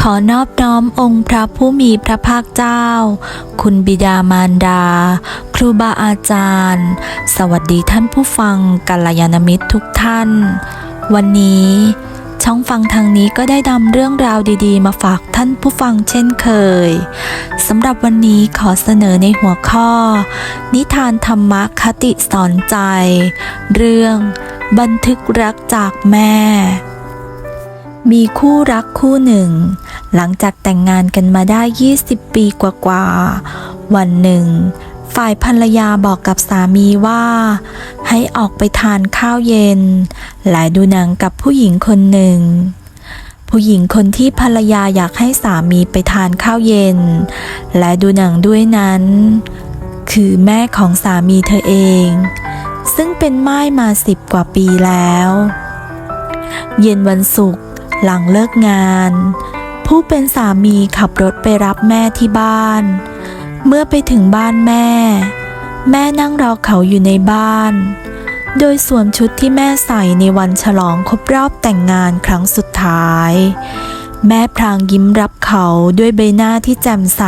ขอนอบน้อมองค์พระผู้มีพระภาคเจ้า คุณบิดามารดา ครูบาอาจารย์ สวัสดีท่านผู้ฟังกัลยาณมิตรทุกท่าน วันนี้ช่องฟังทางนี้ก็ได้นำเรื่องราวดีๆ มาฝากท่านผู้ฟังเช่นเคยสำหรับวันนี้ขอเสนอในหัวข้อ นิทานธรรมคติสอนใจ เรื่อง บันทึกรักจากแม่ มีคู่รักคู่หนึ่ง หลังจากแต่งงานกันมาได้ 20 ปีกว่าๆ วันหนึ่ง ฝ่ายภรรยาบอกกับสามีว่า ให้ออกไปทานข้าวเย็น และดูหนังกับผู้หญิงคนหนึ่ง ผู้หญิงคนที่ภรรยาอยากให้สามีไปทานข้าวเย็น และดูหนังด้วยนั้น คือแม่ของสามีเธอเอง ซึ่งเป็นม่ายมาสิบกว่าปีแล้ว เย็นวันศุกร์ หลังเลิกงาน ผู้เป็นสามีขับรถไปรับแม่ที่บ้าน เมื่อไปถึงบ้านแม่ แม่นั่งรอเขาอยู่ในบ้าน โดยสวมชุดที่แม่ใส่ในวันฉลองครบรอบแต่งงานครั้งสุดท้าย แม่พรางยิ้มรับเขาด้วยใบหน้าที่แจ่มใส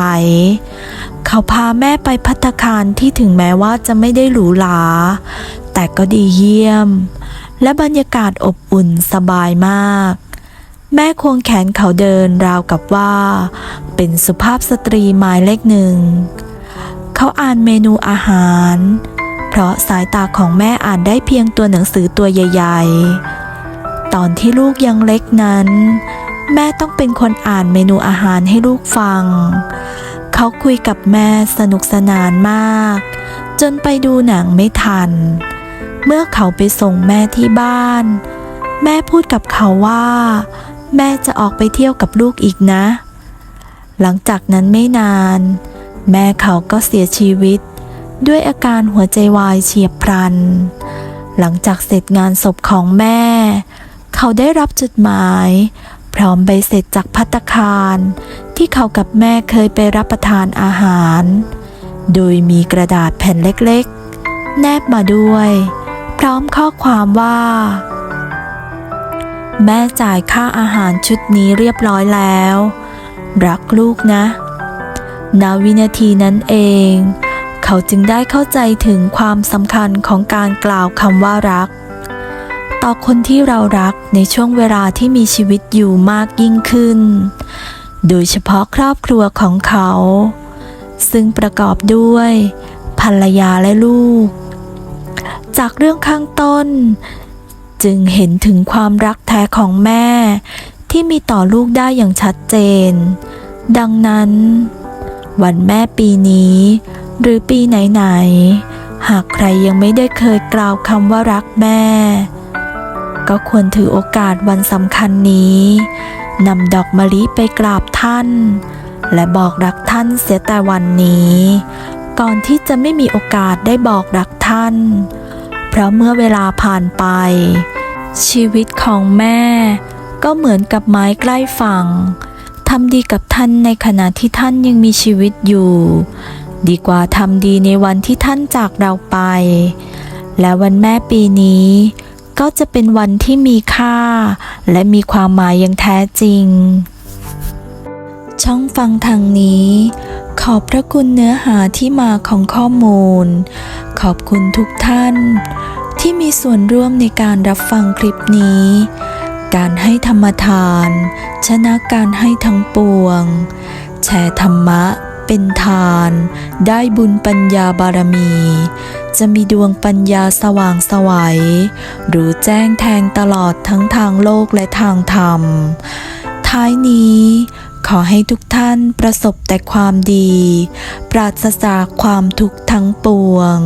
เขาพาแม่ไปพัตตาคารที่ถึงแม้ว่าจะไม่ได้หรูหรา แต่ก็ดีเยี่ยม และบรรยากาศอบอุ่นสบายมาก แม่ควงแขนเขาเดินราวกับว่า เป็นสุภาพสตรีหมายเลขหนึ่ง เขาอ่านเมนูอาหาร เพราะสายตาของแม่อ่านได้เพียงตัวหนังสือตัวใหญ่ๆ ตอนที่ลูกยังเล็กนั้น แม่ต้องเป็นคนอ่านเมนูอาหารให้ลูกฟัง เขาคุยกับแม่สนุกสนานมาก จนไปดูหนังไม่ทัน เมื่อเขาไปส่งแม่ที่บ้าน แม่พูดกับเขาว่า แม่จะออกไปเที่ยวกับลูกอีกนะ หลังจากนั้นไม่นาน แม่เขาก็เสียชีวิต ด้วยอาการหัวใจวายเฉียบพลัน หลังจากเสร็จงานศพของแม่ เขาได้รับจดหมาย พร้อมใบเสร็จจากพัตคาร ที่เขากับแม่เคยไปรับประทานอาหาร โดยมีกระดาษแผ่นเล็กๆ แนบมาด้วย พร้อมข้อความว่า แม่จ่ายค่าอาหารชุดนี้เรียบร้อยแล้ว รักลูกนะณวินาทีนั้นเอง เขาจึงได้เข้าใจถึงความสำคัญของการกล่าวคำว่ารัก ต่อคนที่เรารักในช่วงเวลาที่มีชีวิตอยู่มากยิ่งขึ้น โดยเฉพาะครอบครัวของเขา ซึ่งประกอบด้วย ภรรยาและลูก จากเรื่องข้างต้น จึงเห็นถึงความรักแท้ของแม่ ที่มีต่อลูกได้อย่างชัดเจน ดังนั้น วันแม่ปีนี้ หรือปีไหนๆหากใครยังไม่ได้เคยกล่าวคำว่ารักแม่ ก็ควรถือโอกาสวันสำคัญนี้นำดอกมะลิไปกราบท่าน และบอกรักท่านเสียแต่วันนี้ ก่อนที่จะไม่มีโอกาสได้บอกรักท่าน ราะเมื่อเวลาผ่านไป ชีวิตของแม่ ก็เหมือนกับไม้ใกล้ฝั่งทำดีกับท่านในขณะที่ท่านยังมีชีวิตอยู่ ดีกว่าทำดีในวันที่ท่านจากเราไป และวันแม่ปีนี้ ก็จะเป็นวันที่มีค่า และมีความหมายอย่างแท้จริง ช่องฟังทางนี้ ขอบพระคุณเนื้อหาที่มาของข้อมูล ขอบคุณทุกท่าน ที่มีส่วนร่วมในการรับฟังคลิปนี้ การให้ธรรมทาน ชนะการให้ทั้งปวง แชร์ธรรมะเป็นทาน ได้บุญปัญญาบารมี จะมีดวงปัญญาสว่างสวัยรู้แจ้งแทงตลอดทั้งทางโลกและทางธรรม ท้ายนี้ขอให้ทุกท่านประสบแต่ความดี ปราศจากความทุกข์ทั้งปวง